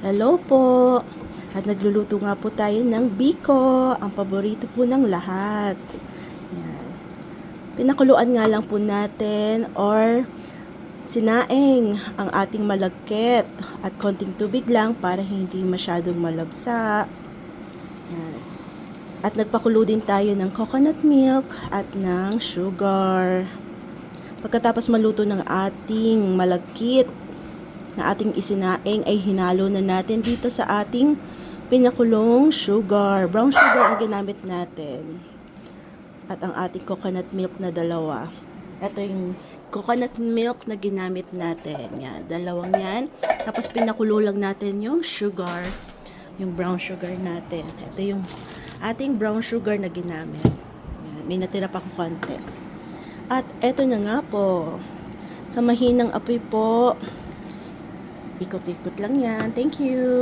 Hello po! At nagluluto nga po tayo ng biko, ang paborito po ng lahat. Yan. Pinakuluan nga lang po natin or sinaing ang ating malagkit at konting tubig lang para hindi masyadong malabsa. Yan. At nagpakulo din tayo ng coconut milk at ng sugar. Pagkatapos maluto ng ating malagkit na ating isinaing ay hinalo na natin dito sa ating pinakulong sugar. Brown sugar ang ginamit natin. At ang ating coconut milk na dalawa. Ito yung coconut milk na ginamit natin. Yan, dalawang yan. Tapos pinakulo lang natin yung sugar. Yung brown sugar natin. Ito yung ating brown sugar na ginamit. Yan, may natira pa kong konti. At eto na nga po. Sa mahinang apoy po, ikot-ikot lang yan. Thank you.